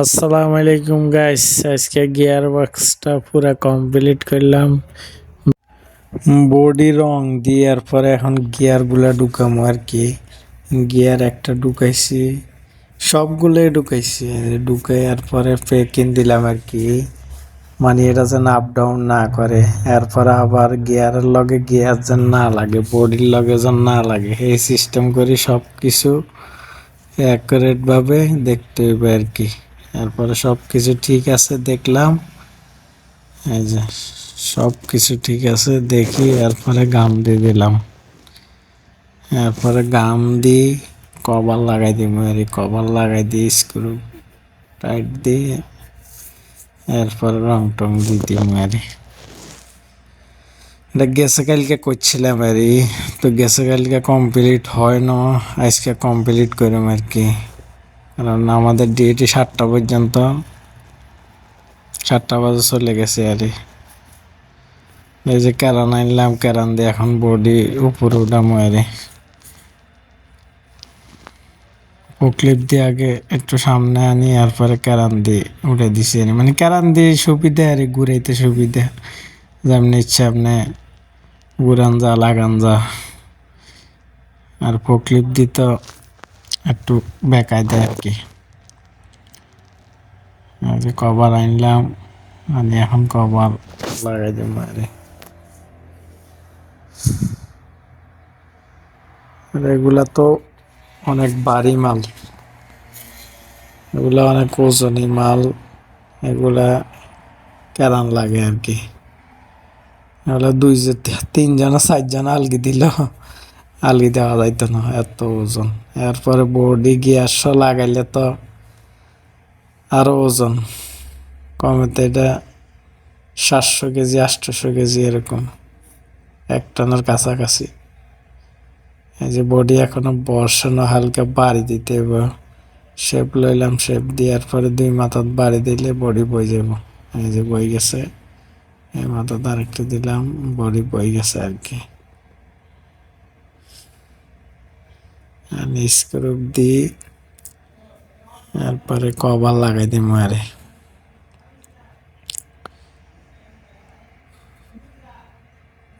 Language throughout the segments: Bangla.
আসসালামু আলাইকুম গাইস আজকে গিয়ার বক্সটা পুরা কমপ্লিট করলাম। বডি রং দেওয়ার পরে এখন গিয়ারগুলা ঢুকামো আর কি। গিয়ার একটা ঢুকাইছি। সবগুলোই ঢুকাইছি। ঢুকাইয়ার পরে পেকিং দিলাম আর কি। মানে এটা যেন আপ ডাউন না করে। এরপরে আবার গিয়ারের লগে গিয়ার যেন না লাগে বডির লগে যেন না লাগে। এই সিস্টেম করে সব কিছু অ্যাকুরেট ভাবে দেখতে হবে আর কি। এরপরে সব কিছু ঠিক আছে, দেখলাম। এই যে সব কিছু ঠিক আছে, দেখি, এরপরে গাম দিয়ে দিলাম। এরপরে গাম দিয়ে কভার লাগাই দিব আর কভার লাগাই দিই স্ক্রু টাইট দিয়ে এরপর রং টং দিয়ে দিব আর এটা গেছে কালকে করছিলাম আর তো গেছে কালকে কমপ্লিট হয় না, আজকে কমপ্লিট করলাম আর কি। কারণ আমাদের ডিউটি সাতটা পর্যন্ত। সাতটা বাজে চলে গেছে আর এই যে কেরান আনলাম, কেরান দিয়ে এখন বডি উপরে উঠামো আর ক্লিপ দিয়ে আগে একটু সামনে আনি আর পরে কেরান দিয়ে উঠে দিছি আর মানে কেরান দিয়ে সুবিধা আর ঘুরাইতে সুবিধা। যেমনি ইচ্ছে আপনি ঘুরান যা, লাগান যা। আর ক্লিপ দিত একটু বেকায় দেয় আর কি কভার আনলাম আমি এখন কভার লাগাই দেবো আরে। এগুলা তো অনেক ভারী মাল। এগুলা অনেক ওজনী মাল। এগুলা কেরান লাগে আর কি। এগুলা দুই তিনজন, চারজন আলগি দিল। আলগি দেওয়া যাইতো না এত ওজন। এরপরে বডি গিয়াস লাগাইলে তো আরও ওজন কমেতে এটা সাতশো কেজি আটশোশো কেজি এরকম, এক টনের কাছাকাছি। এই যে বডি এখনও বর্ষানো হালকা বাড়ি দিতে হবে শেপ লইলাম, শেপ দেওয়ার পরে দুই মাথাত বাড়ি দিলে বডি বই যাব। এই যে বই গেছে, এই মাথাত আরেকটু দিলাম, বডি বই গেছে আর কি। স্ক্রুপ দিই। তারপরে কভার লাগাই দিই আরে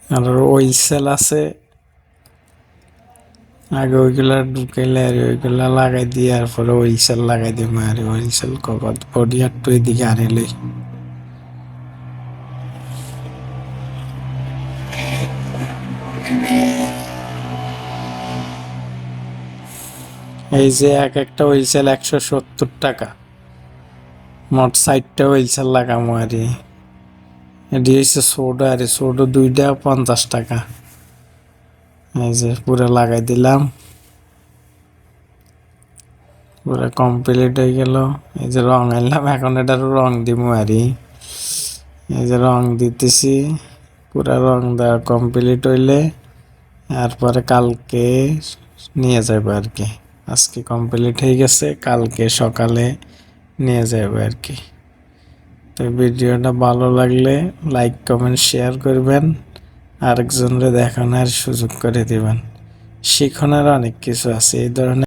আর ওই সেল আছে। আগে ওইগুলা ঢুকাইলে আর ওইগুলা লাগাই দিয়ে আর পরে ওই সেল লাগাই দিই আর ওই সেল কভার বডি একটু এদিকে আনিলে এই যে এক একটা হুইলসেল একশো সত্তর টাকা। মোট ষাটটা হুইলসেল লাগামো আর। এটি হচ্ছে সোডো আর, সোডো দুইটা পঞ্চাশ টাকা। এই যে পুরো লাগাই দিলাম। পুরো কমপ্লিট হয়ে গেল। এই যে রং আনলাম, এখন এটার রং দিব আর। এই যে রং দিতেছি, পুরো রং দেওয়া কমপ্লিট হইলে, তারপরে কালকে নিয়ে যাবে আর কি আজকে কমপ্লিট হয়ে গেছে, কালকে সকালে নিয়ে যাবে আর কি। তো ভিডিওটা ভালো লাগলে লাইক কমেন্ট শেয়ার করবেন, আরেকজনরে দেখানোর সুযোগ করে দিবেন। শিখনের অনেক কিছু আছে, এই ধরনের